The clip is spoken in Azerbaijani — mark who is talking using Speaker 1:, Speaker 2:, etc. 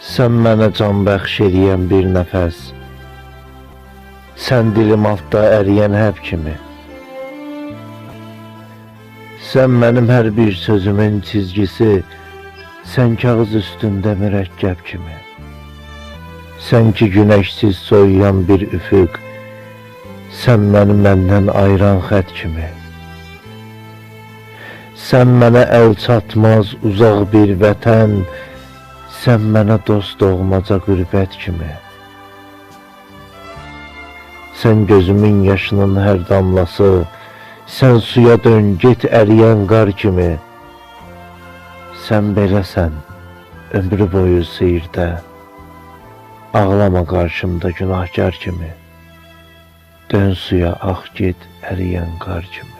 Speaker 1: Sən mənə can bəxş eləyən bir nəfəs. Sən dilim altda əriyən həb kimi. Sən mənim hər bir sözümün çizgisi, sən kağız üstündə mürəkkəb kimi. Sən ki günəşsiz soyuyan bir üfüq, sən məni məndən ayıran xət kimi. Sən mənə əl çatmaz uzaq bir vətən, sən mənə dost doğmaca qürbət kimi. Sən gözümün yaşının hər damlası, sən suya dön, get əriyən qar kimi. Sən beləsən, ömrü boyu seyirdə. Ağlama qarşımda günahkar kimi. Dön suya ax get əriyən qar kimi.